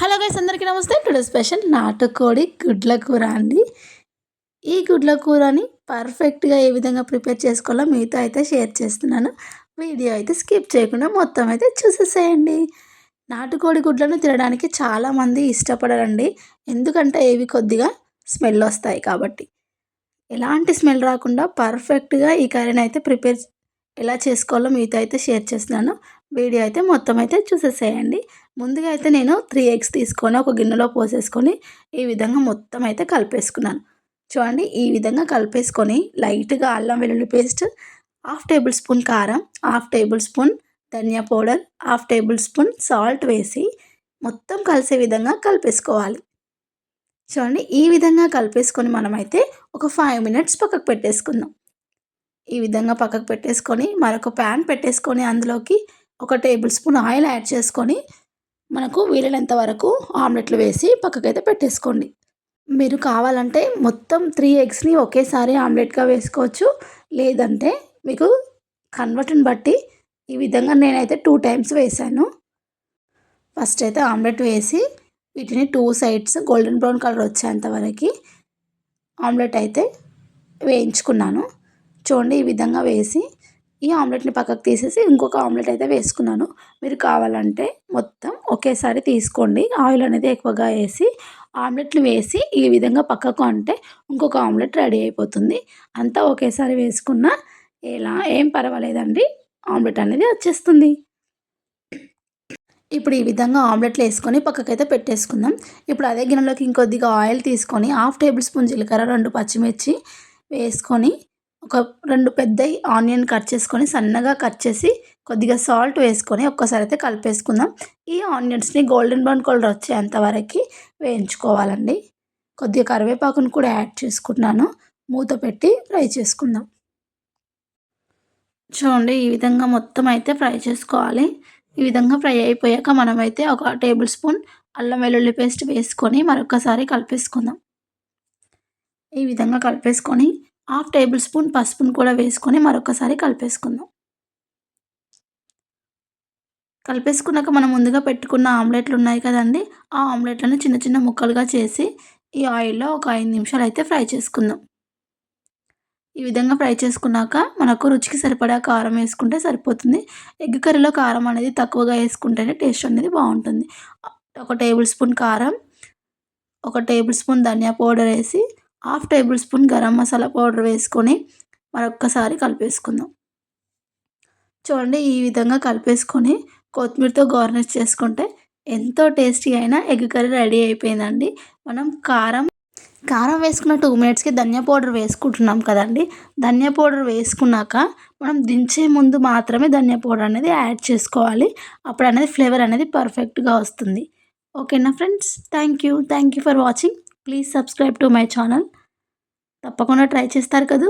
Hello guys అందరికీ నమస్తే. Today special నాటుకోడి గుడ్ల కూర అండి. ఈ గుడ్ల కూరని పర్ఫెక్ట్గా ఏ విధంగా ప్రిపేర్ చేసుకోవాలో మీతో అయితే షేర్ చేస్తున్నాను. వీడియో అయితే స్కిప్ చేయకుండా మొత్తం అయితే చూసేసేయండి. నాటుకోడి గుడ్లను తినడానికి చాలామంది ఇష్టపడరండి. ఎందుకంటే ఇవి కొద్దిగా స్మెల్ వస్తాయి కాబట్టి. ఎలాంటి స్మెల్ రాకుండా పర్ఫెక్ట్గా ఈ కర్రీని అయితే ప్రిపేర్ ఎలా చేసుకోవాలో మీతో అయితే షేర్ చేస్తున్నాను. వీడియో అయితే మొత్తం అయితే చూసేసేయండి. ముందుగా అయితే నేను త్రీ ఎగ్స్ తీసుకొని ఒక గిన్నెలో పోసేసుకొని ఈ విధంగా మొత్తం అయితే కలిపేసుకున్నాను. చూడండి ఈ విధంగా కలిపేసుకొని లైట్గా అల్లం వెల్లుల్లి పేస్ట్ హాఫ్ టేబుల్ స్పూన్ కారం హాఫ్ టేబుల్ స్పూన్ ధనియా powder half tablespoon salt వేసి మొత్తం కలిసే విధంగా కలిపేసుకోవాలి. చూడండి ఈ విధంగా కలిపేసుకొని మనమైతే ఒక ఫైవ్ మినిట్స్ పక్కకు పెట్టేసుకుందాం. ఈ విధంగా పక్కకు పెట్టేసుకొని మరొక ప్యాన్ పెట్టేసుకొని అందులోకి ఒక టేబుల్ స్పూన్ ఆయిల్ యాడ్ చేసుకొని మనకు వీలైనంత వరకు ఆమ్లెట్లు వేసి పక్కకైతే పెట్టేసుకోండి. మీరు కావాలంటే మొత్తం త్రీ ఎగ్స్ని ఒకేసారి ఆమ్లెట్గా వేసుకోవచ్చు. లేదంటే మీకు కన్వర్ట్ని బట్టి ఈ విధంగా నేనైతే టూ టైమ్స్ వేసాను. ఫస్ట్ అయితే ఆమ్లెట్ వేసి వీటిని two sides golden brown colour వచ్చేంత వరకు ఆమ్లెట్ అయితే వేయించుకున్నాను. చూడండి ఈ విధంగా వేసి ఈ ఆమ్లెట్ని పక్కకు తీసేసి ఇంకొక ఆమ్లెట్ అయితే వేసుకున్నాను. మీరు కావాలంటే మొత్తం ఒకేసారి తీసుకోండి. ఆయిల్ అనేది ఎక్కువగా వేసి ఆమ్లెట్లు వేసి ఈ విధంగా పక్కకు అంటే ఇంకొక ఆమ్లెట్ రెడీ అయిపోతుంది. అంతా ఒకేసారి వేసుకున్న ఎలా ఏం పర్వాలేదండి. ఆమ్లెట్ అనేది వచ్చేస్తుంది. ఇప్పుడు ఈ విధంగా ఆమ్లెట్లు వేసుకొని పక్కకైతే పెట్టేసుకుందాం. ఇప్పుడు అదే గిన్నెలోకి ఇంకొద్దిగా ఆయిల్ తీసుకొని హాఫ్ టేబుల్ స్పూన్ జీలకర్ర రెండు పచ్చిమిర్చి వేసుకొని ఒక రెండు పెద్ద ఆనియన్ కట్ చేసుకొని సన్నగా కట్ చేసి కొద్దిగా సాల్ట్ వేసుకొని ఒక్కసారి అయితే కలిపేసుకుందాం. ఈ ఆనియన్స్ని గోల్డెన్ బ్రౌన్ కలర్ వచ్చేంత వరకు వేయించుకోవాలండి. కొద్దిగా కరివేపాకును కూడా యాడ్ చేసుకుంటున్నాను. మూత పెట్టి ఫ్రై చేసుకుందాం. చూడండి ఈ విధంగా మొత్తం అయితే ఫ్రై చేసుకోవాలి. ఈ విధంగా ఫ్రై అయిపోయాక మనమైతే ఒక టేబుల్ స్పూన్ అల్లం వెల్లుల్లి పేస్ట్ వేసుకొని మరొకసారి కలిపేసుకుందాం. ఈ విధంగా కలిపేసుకొని హాఫ్ టేబుల్ స్పూన్ పసుపును కూడా వేసుకొని మరొకసారి కలిపేసుకుందాం. కలిపేసుకున్నాక మనం ముందుగా పెట్టుకున్న ఆమ్లెట్లు ఉన్నాయి కదండి ఆ ఆమ్లెట్లను చిన్న చిన్న ముక్కలుగా చేసి ఈ ఆయిల్లో ఒక ఐదు నిమిషాలు అయితే ఫ్రై చేసుకుందాం. ఈ విధంగా ఫ్రై చేసుకున్నాక మనకు రుచికి సరిపడా కారం వేసుకుంటే సరిపోతుంది. ఎగ్ కర్రీలో కారం అనేది తక్కువగా వేసుకుంటేనే టేస్ట్ అనేది బాగుంటుంది. ఒక టేబుల్ స్పూన్ కారం ఒక టేబుల్ స్పూన్ ధనియా పౌడర్ వేసి half tablespoon garam masala powder వేసుకొని మరొక్కసారి కలిపేసుకుందాం. చూడండి ఈ విధంగా కలిపేసుకొని కొత్తిమీరతో గార్నిష్ చేసుకుంటే ఎంతో టేస్టీ అయినా ఎగ్ కర్రీ రెడీ అయిపోయిందండి. మనం కారం కారం వేసుకున్న టూ మినిట్స్కి ధనియా పౌడర్ వేసుకుంటున్నాం కదండి. ధనియా పౌడర్ వేసుకున్నాక మనం దించే ముందు మాత్రమే ధనియా పౌడర్ అనేది యాడ్ చేసుకోవాలి. అప్పుడు అనేది ఫ్లేవర్ అనేది పర్ఫెక్ట్గా వస్తుంది. ఓకేనా friends? Thank you. Thank you for watching. Please subscribe to my channel. తప్పకుండా ట్రై చేస్తారు కదూ.